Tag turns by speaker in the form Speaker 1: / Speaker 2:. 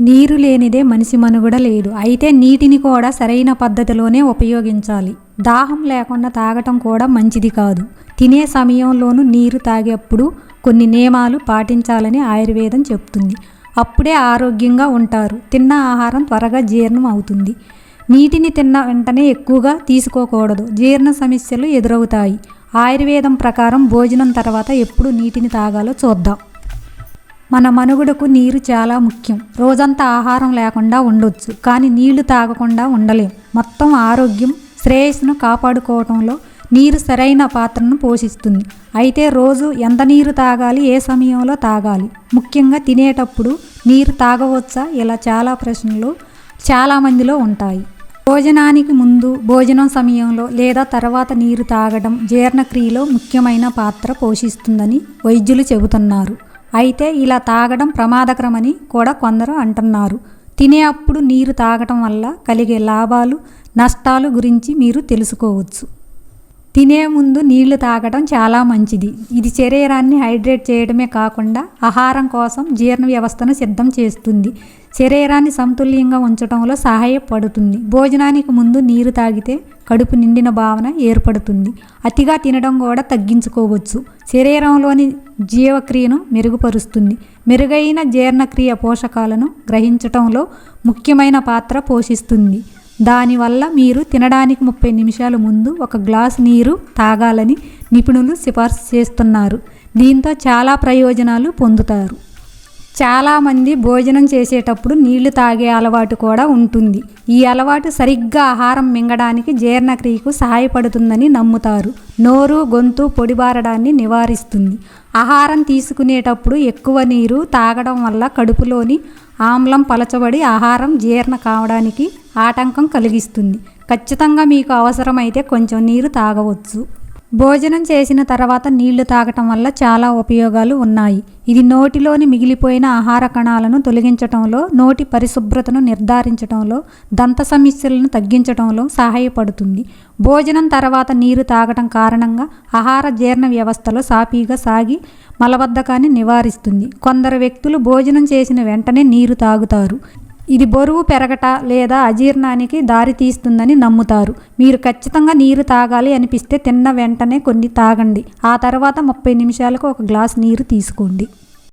Speaker 1: నీరు లేనిదే మనిషి మనుగడ లేదు. అయితే నీటిని కూడా సరైన పద్ధతిలోనే ఉపయోగించాలి. దాహం లేకుండా తాగటం కూడా మంచిది కాదు. తినే సమయంలోనూ నీరు తాగేప్పుడు కొన్ని నియమాలు పాటించాలని ఆయుర్వేదం చెప్తుంది. అప్పుడే ఆరోగ్యంగా ఉంటారు. తిన్న ఆహారం త్వరగా జీర్ణం అవుతుంది. నీటిని తిన్న వెంటనే ఎక్కువగా తీసుకోకూడదు. జీర్ణ సమస్యలు ఎదురవుతాయి. ఆయుర్వేదం ప్రకారం భోజనం తర్వాత ఎప్పుడు నీటిని తాగాలో చూద్దాం. మన మనుగడకు నీరు చాలా ముఖ్యం. రోజంతా ఆహారం లేకుండా ఉండొచ్చు కానీ నీళ్ళు తాగకుండా ఉండలేం. మొత్తం ఆరోగ్యం శ్రేయస్సును కాపాడుకోవడంలో నీరు సరైన పాత్రను పోషిస్తుంది. అయితే రోజు ఎంత నీరు తాగాలి ఏ సమయంలో తాగాలి? ముఖ్యంగా తినేటప్పుడు నీరు తాగవచ్చా? ఇలా చాలా ప్రశ్నలు చాలామందిలో ఉంటాయి. భోజనానికి ముందు భోజనం సమయంలో లేదా తర్వాత నీరు తాగడం జీర్ణక్రియలో ముఖ్యమైన పాత్ర పోషిస్తుందని వైద్యులు చెబుతున్నారు. అయితే ఇలా తాగడం ప్రమాదకరమని కూడా కొందరు అంటున్నారు. తినే అప్పుడు నీరు తాగటం వల్ల కలిగే లాభాలు నష్టాలు గురించి మీరు తెలుసుకోవచ్చు. తినే ముందు నీళ్ళు తాగడం చాలా మంచిది. ఇది శరీరాన్ని హైడ్రేట్ చేయడమే కాకుండా ఆహారం కోసం జీర్ణ వ్యవస్థను సిద్ధం చేస్తుంది. శరీరాన్ని సమతుల్యంగా ఉంచడంలో సహాయపడుతుంది. భోజనానికి ముందు నీరు తాగితే కడుపు నిండిన భావన ఏర్పడుతుంది. అతిగా తినడం కూడా తగ్గించుకోవచ్చు. శరీరంలోని జీవక్రియను మెరుగుపరుస్తుంది. మెరుగైన జీర్ణక్రియ పోషకాలను గ్రహించటంలో ముఖ్యమైన పాత్ర పోషిస్తుంది. దానివల్ల మీరు తినడానికి ముప్పై నిమిషాల ముందు ఒక గ్లాస్ నీరు తాగాలని నిపుణులు సిఫార్సు చేస్తున్నారు. దీంతో చాలా ప్రయోజనాలు పొందుతారు. చాలామంది భోజనం చేసేటప్పుడు నీళ్ళు తాగే అలవాటు కూడా ఉంటుంది. ఈ అలవాటు సరిగ్గా ఆహారం మింగడానికి జీర్ణక్రియకు సహాయపడుతుందని నమ్ముతారు. నోరు గొంతు పొడిబారడాన్ని నివారిస్తుంది. ఆహారం తీసుకునేటప్పుడు ఎక్కువ నీరు తాగడం వల్ల కడుపులోని ఆమ్లం పలచబడి ఆహారం జీర్ణ కావడానికి ఆటంకం కలిగిస్తుంది. ఖచ్చితంగా మీకు అవసరమైతే కొంచెం నీరు తాగవచ్చు. భోజనం చేసిన తర్వాత నీళ్ళు తాగటం వల్ల చాలా ఉపయోగాలు ఉన్నాయి. ఇది నోటిలోని మిగిలిపోయిన ఆహార కణాలను తొలగించటంలో నోటి పరిశుభ్రతను నిర్ధారించడంలో దంత సమస్యలను తగ్గించటంలో సహాయపడుతుంది. భోజనం తర్వాత నీరు తాగటం కారణంగా ఆహార జీర్ణ వ్యవస్థలో సాఫీగా సాగి మలబద్ధకాన్ని నివారిస్తుంది. కొందరు వ్యక్తులు భోజనం చేసిన వెంటనే నీరు తాగుతారు. ఇది బరువు పెరగట లేదా అజీర్ణానికి దారితీస్తుందని నమ్ముతారు. మీరు ఖచ్చితంగా నీరు తాగాలి అనిపిస్తే తిన్న వెంటనే కొన్ని తాగండి. ఆ తర్వాత ముప్పై నిమిషాలకు ఒక గ్లాస్ నీరు తీసుకోండి.